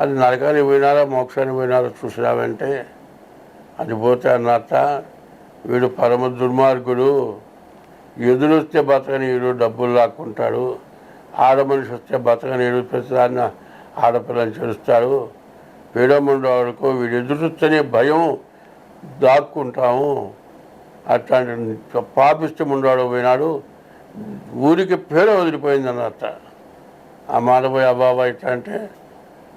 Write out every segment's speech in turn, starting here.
అది నరకానికి పోయినారా మోక్షానికి పోయినారా చూసినావంటే అది పోతే అన్నట్ట వీడు పరమ దుర్మార్గుడు ఎదురొస్తే బతకనీయుడు డబ్బులు లాక్కుంటాడు ఆడ మనిషి వస్తే బతకనీయుడు ప్రతిదాన్ని ఆడపిల్లని చేస్తాడు పీడముండవాడుకో వీడు ఎదురొస్తేనే భయం దాక్కుంటాము. అట్లాంటి పాపిష్టం ఉండవాడు పోయినాడు ఊరికి పేరు వదిలిపోయింది అన్నట్ట ఆ మాట పోయి అబ్బాబా ఇట్లా అంటే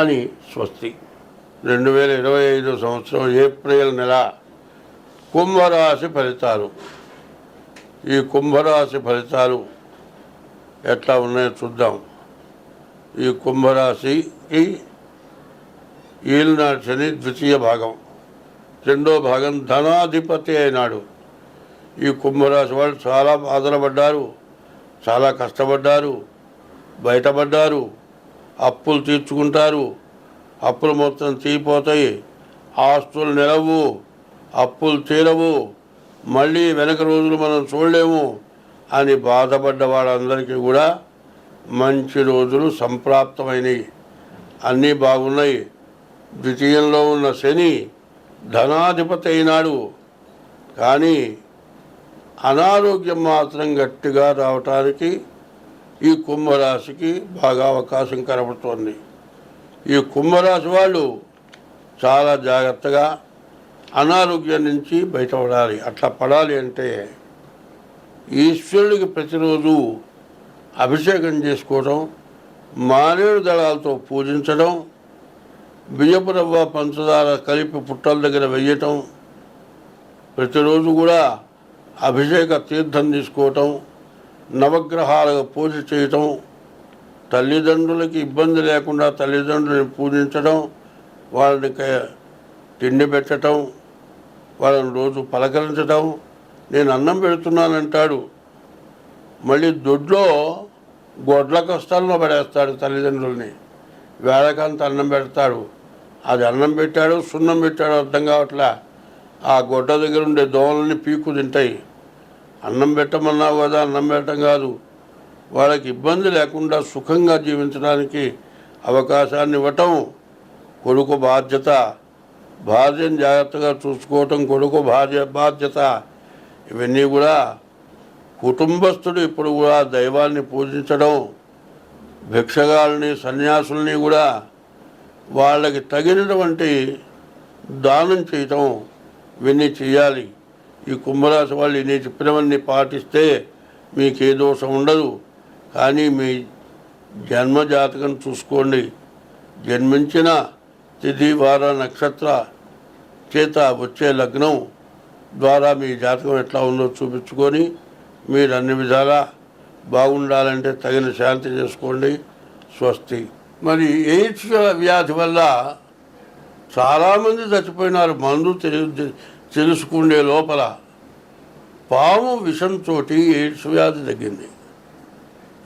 అని స్వస్తి. రెండు వేల ఇరవై ఐదు సంవత్సరం ఏప్రిల్ నెల కుంభరాశి ఫలితాలు. ఈ కుంభరాశి ఫలితాలు ఎట్లా ఉన్నాయో చూద్దాం. ఈ కుంభరాశికి ఈల్నాడు శని ద్వితీయ భాగం. రెండో భాగం ధనాధిపతి అయినాడు. ఈ కుంభరాశి వాళ్ళు చాలా బాధలపడ్డారు చాలా కష్టపడ్డారు బయటపడ్డారు అప్పులు తీర్చుకుంటారు. అప్పులు మొత్తం తీరిపోతాయి. ఆస్తులు నిలవు. అప్పులు తీరవు. మళ్ళీ వెనక రోజులు మనం చూడలేము అని బాధపడ్డ వాళ్ళందరికీ కూడా మంచి రోజులు సంప్రాప్తమైనవి అన్నీ బాగున్నాయి. ద్వితీయంలో ఉన్న శని ధనాధిపతి అయినాడు. కానీ అనారోగ్యం మాత్రం గట్టిగా రావటానికి ఈ కుంభరాశికి బాగా అవకాశం కనబడుతోంది. ఈ కుంభరాశి వాళ్ళు చాలా జాగ్రత్తగా అనారోగ్యం నుంచి బయటపడాలి. అట్లా పడాలి అంటే ఈశ్వరుడికి ప్రతిరోజు అభిషేకం చేసుకోవడం మారేడు దళాలతో పూజించడం బియ్యపు రవ్వ పంచదార కలిపి పుట్టల దగ్గర వెయ్యటం ప్రతిరోజు కూడా అభిషేక తీర్థం తీసుకోవటం నవగ్రహాలకు పూజ చేయటం తల్లిదండ్రులకి ఇబ్బంది లేకుండా తల్లిదండ్రులను పూజించడం వాళ్ళని తిండి పెట్టడం వాళ్ళని రోజు పలకరించడం నేను అన్నం పెడుతున్నానంటాడు. మళ్ళీ దొడ్లో గొడ్ల కష్టాల్లో పడేస్తాడు తల్లిదండ్రుల్ని. వేళకంత అన్నం పెడతాడు. అది అన్నం పెట్టాడు సున్నం పెట్టాడు అర్థం కావట్లే? ఆ గొడ్డ దగ్గర ఉండే దోమలని పీకు తింటాయి. అన్నం పెట్టమన్నావు కదా అన్నం పెట్టడం కాదు. వాళ్ళకి ఇబ్బంది లేకుండా సుఖంగా జీవించడానికి అవకాశాన్ని ఇవ్వటం కొడుకు బాధ్యత. భార్యను జాగ్రత్తగా చూసుకోవటం కొడుకు భార్య బాధ్యత. ఇవన్నీ కూడా కుటుంబస్తుడు ఇప్పుడు కూడా దైవాన్ని పూజించడం భిక్షగాల్ని సన్యాసుల్ని కూడా వాళ్ళకి తగినటువంటి దానం చేయటం ఇవన్నీ చేయాలి. ఈ కుంభరాశి వాళ్ళు నేను చెప్పినవన్నీ పాటిస్తే మీకు ఏ దోషం ఉండదు. కానీ మీ జన్మ జాతకం చూసుకోండి. జన్మించిన తిథి వార నక్షత్ర చేత వచ్చే లగ్నం ద్వారా మీ జాతకం ఎట్లా ఉందో చూపించుకొని మీరు అన్ని విధాలా బాగుండాలంటే తగిన శాంతి చేసుకోండి. స్వస్తి. మరి ఎయిడ్స్ వ్యాధి వల్ల చాలామంది చచ్చిపోయినారు. మందు తెలియదు. తెలుసుకునే లోపల పాము విషంతో ఎయిడ్స్ వ్యాధి తగ్గింది.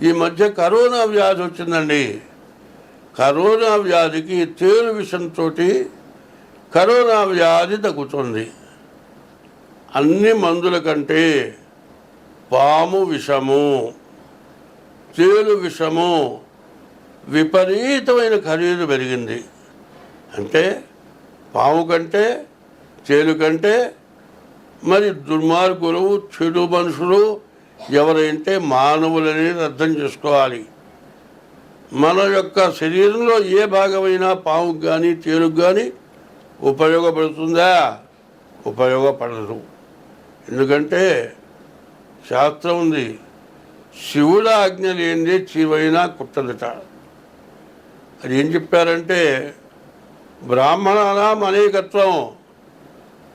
ఈ మధ్య కరోనా వ్యాధి వచ్చిందండి. కరోనా వ్యాధికి తేలు విషంతో కరోనా వ్యాధి తగ్గుతుంది. అన్ని మందుల కంటే పాము విషము తేలు విషము విపరీతమైన ఖరీదు పెరిగింది. అంటే పాము కంటే తేలు కంటే మరి దుర్మార్గులు చెడు మనుషులు ఎవరైతే మానవులని అర్థం చేసుకోవాలి? మన యొక్క శరీరంలో ఏ భాగమైనా పాముకు కానీ తేలుకు కానీ ఉపయోగపడుతుందా? ఉపయోగపడదు. ఎందుకంటే శాస్త్రం ఉంది శివుడు ఆజ్ఞ లేనిది చీవైనా కుట్టదట. అది ఏం చెప్పారంటే బ్రాహ్మణానాం అనేకత్వం.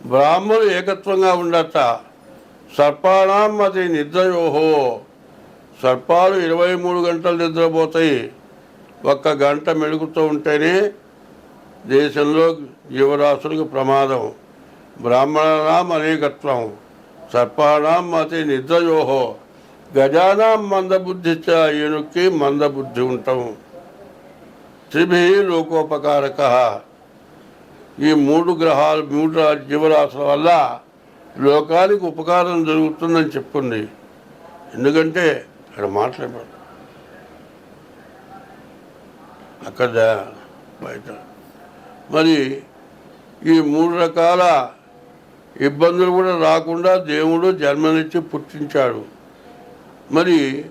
బ్రాహ్మలు ఏకత్వంగా ఉండట. సర్పాణం అది నిద్రయోహో. సర్పాలు ఇరవై మూడు గంటలు నిద్రపోతాయి. ఒక్క గంట మెలుగుతూ ఉంటేనే దేశంలో జీవరాశులకు ప్రమాదం. బ్రాహ్మణానాం అనేకత్వం. సర్పాణం అతి నిద్రయోహో. గజానాం మందబుద్ధిచ్చ ఏనుక్కి మందబుద్ధి ఉంటాం. త్రిభి లోకోపకారక. ఈ మూడు గ్రహాలు మూడు జీవరాశుల వల్ల లోకానికి ఉపకారం జరుగుతుందని చెప్పుకుంది ఎందుకంటే ఇక్కడ మాట్లాడారు అక్కడ బయట. మరి ఈ మూడు రకాల ఇబ్బందులు కూడా రాకుండా దేవుడు జన్మనిచ్చి పుట్టించాడు. మరి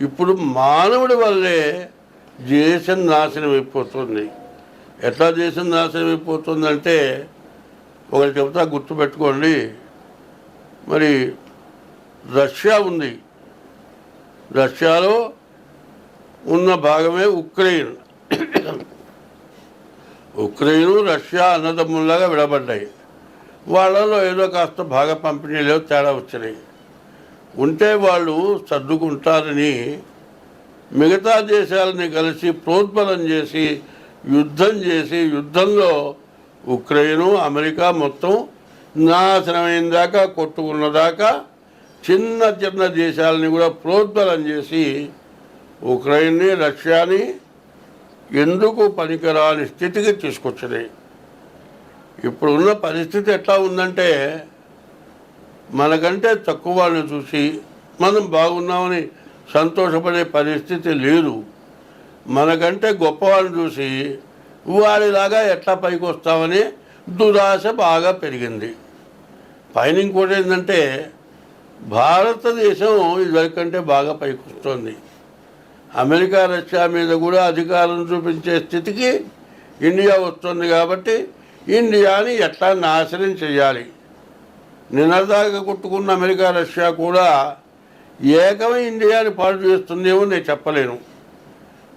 ఇప్పుడు మానవుడి వల్లే దేశం నాశనం అయిపోతుంది. ఎట్లా దేశం నాశనం అయిపోతుందంటే ఒకటి చెబుతా గుర్తుపెట్టుకోండి. మరి రష్యా ఉంది. రష్యాలో ఉన్న భాగమే ఉక్రెయిన్. ఉక్రెయిన్ రష్యా అన్నదమ్ముల్లాగా విడబడ్డాయి. వాళ్ళలో ఏదో కాస్త భాగ పంపిణీలో తేడా వచ్చినాయి. ఉంటే వాళ్ళు సర్దుకుంటారని మిగతా దేశాలని కలిసి ప్రోద్బలం చేసి యుద్ధం చేసి యుద్ధంలో ఉక్రెయిన్ అమెరికా మొత్తం నాశనమైన దాకా కొట్టుకున్నదాకా చిన్న చిన్న దేశాలని కూడా ప్రోద్బలం చేసి ఉక్రెయిన్ని రష్యాని ఎందుకు పనికిరాని స్థితికి తీసుకొచ్చినాయి ఇప్పుడున్న పరిస్థితి ఎట్లా ఉందంటే మనకంటే తక్కువ వాళ్ళని చూసి మనం బాగున్నామని సంతోషపడే పరిస్థితి లేదు. మనకంటే గొప్పవాళ్ళని చూసి వారిలాగా ఎట్లా పైకి వస్తామని దురాశ బాగా పెరిగింది. పైన ఇంకోటి ఏంటంటే భారతదేశం ఇదివరకంటే బాగా పైకి వస్తుంది అమెరికా రష్యా మీద కూడా అధికారం చూపించే స్థితికి ఇండియా వస్తుంది కాబట్టి ఇండియాని ఎట్లా నాశనం చేయాలి? నిన్నదాకా కొట్టుకున్న అమెరికా రష్యా కూడా ఏకమై ఇండియాని పాడు చేస్తుందేమో నేను చెప్పలేను.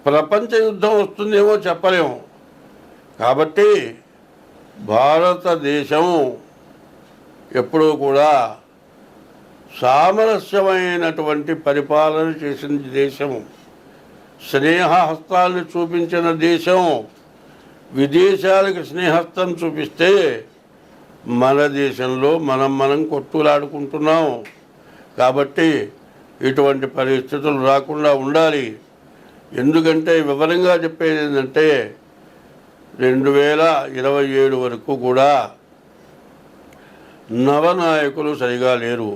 ప్రపంచ యుద్ధం వస్తుందేమో చెప్పలేము. కాబట్టి భారతదేశం ఎప్పుడూ కూడా సామరస్యమైనటువంటి పరిపాలన చేసిన దేశం స్నేహహస్తాలను చూపించిన దేశం విదేశాలకు స్నేహస్తం చూపిస్తే మన దేశంలో మనం మనం కొట్టులాడుకుంటున్నాం కాబట్టి ఇటువంటి పరిస్థితులు రాకుండా ఉండాలి. ఎందుకంటే వివరంగా చెప్పేది ఏంటంటే రెండు వేల ఇరవై ఏడు వరకు కూడా నవనాయకులు సరిగా లేరు.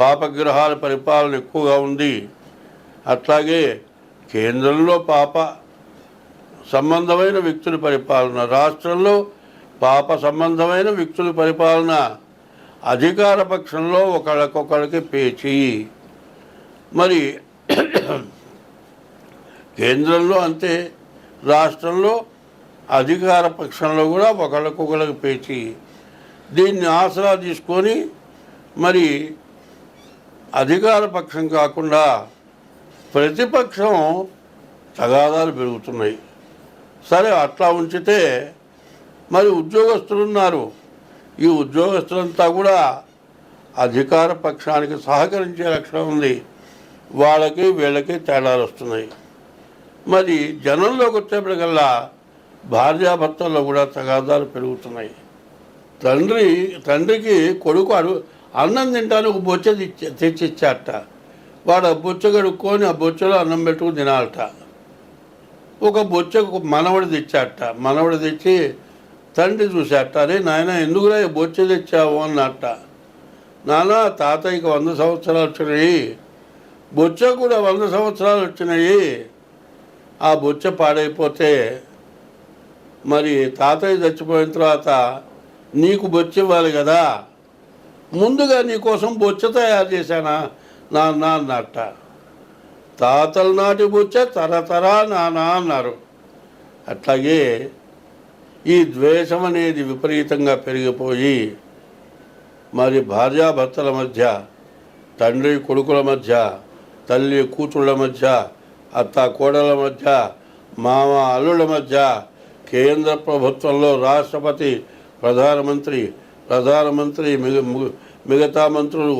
పాపగ్రహాల పరిపాలన ఎక్కువగా ఉంది. అట్లాగే కేంద్రంలో పాప సంబంధమైన వ్యక్తుల పరిపాలన రాష్ట్రంలో పాప సంబంధమైన వ్యక్తుల పరిపాలన అధికార పక్షంలో ఒకళ్ళకొకళ్ళకి పేచి. మరి కేంద్రంలో అంతే. రాష్ట్రంలో అధికార పక్షంలో కూడా ఒకళ్ళకొకళ్ళకి పేచి దీన్ని ఆసరా తీసుకొని మరి అధికార పక్షం కాకుండా ప్రతిపక్షం తగాదాలు పెరుగుతున్నాయి. సరే అట్లా ఉంచితే మరి ఉద్యోగస్తులు ఉన్నారు. ఈ ఉద్యోగస్తులంతా కూడా అధికార పక్షానికి సహకరించే లక్షణం ఉంది. వాళ్ళకి వీళ్ళకి తేడాలు వస్తున్నాయి. మరి జనంలోకి వచ్చేప్పటికల్లా భార్యాభర్తల్లో కూడా తగాదాలు పెరుగుతున్నాయి. తండ్రి తండ్రికి కొడుకు అడు అన్నం తింటాను ఒక బొచ్చ తెచ్చిచ్చాట వాడు ఆ బొచ్చ కడుక్కొని ఆ బొచ్చలో అన్నం పెట్టుకుని తినాలట. ఒక బొచ్చ మనవడు తెచ్చాట మనవడు తెచ్చి తండ్రి చూశాట అరే నాయన ఎందుకురా బొచ్చ తెచ్చావు? అన్నట్ట నాన్న తాతయ్యకి వంద సంవత్సరాలు వచ్చినాయి. బొచ్చ కూడా వంద సంవత్సరాలు వచ్చినాయి. ఆ బొచ్చ పాడైపోతే మరి తాతయ్య చచ్చిపోయిన తర్వాత నీకు బొచ్చ ఇవ్వాలి కదా? ముందుగా నీకోసం బొచ్చ తయారు చేశానా? నాన్న అన్నట్ట. తాతల నాటి బొచ్చ తరతరా నాన్న అన్నారు. అట్లాగే ఈ ద్వేషం అనేది విపరీతంగా పెరిగిపోయి మరి భార్యాభర్తల మధ్య తండ్రి కొడుకుల మధ్య తల్లి కూతుళ్ళ మధ్య అత్త కోడల మధ్య మామ అల్లుల మధ్య కేంద్ర ప్రభుత్వంలో రాష్ట్రపతి ప్రధానమంత్రి ప్రధానమంత్రి మిగ మిగతా మంత్రులు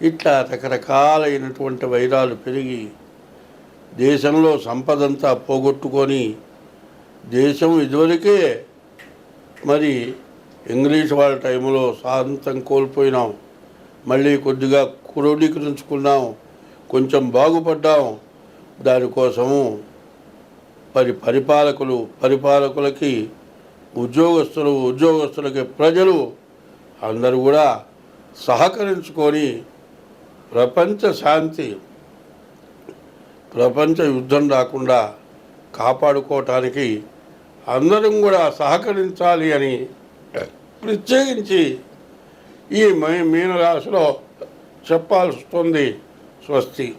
ఇట్లా రకరకాలైనటువంటి వైరాలు పెరిగి దేశంలో సంపదంతా పోగొట్టుకొని దేశం ఇదివరకే మరి ఇంగ్లీష్ వాళ్ళ టైంలో స్వాతంత్రం కోల్పోయినాం మళ్ళీ కొద్దిగా క్రోడీకరించుకున్నాం కొంచెం బాగుపడ్డాం దానికోసము మరి పరిపాలకులు పరిపాలకులకి ఉద్యోగస్తులు ఉద్యోగస్తులకి ప్రజలు అందరూ కూడా సహకరించుకొని ప్రపంచ శాంతి ప్రపంచ యుద్ధం రాకుండా కాపాడుకోవటానికి అందరం కూడా సహకరించాలి అని ప్రత్యేకించి ఈ మీనరాశిలో చెప్పాల్సి వస్తుంది స్వస్తి.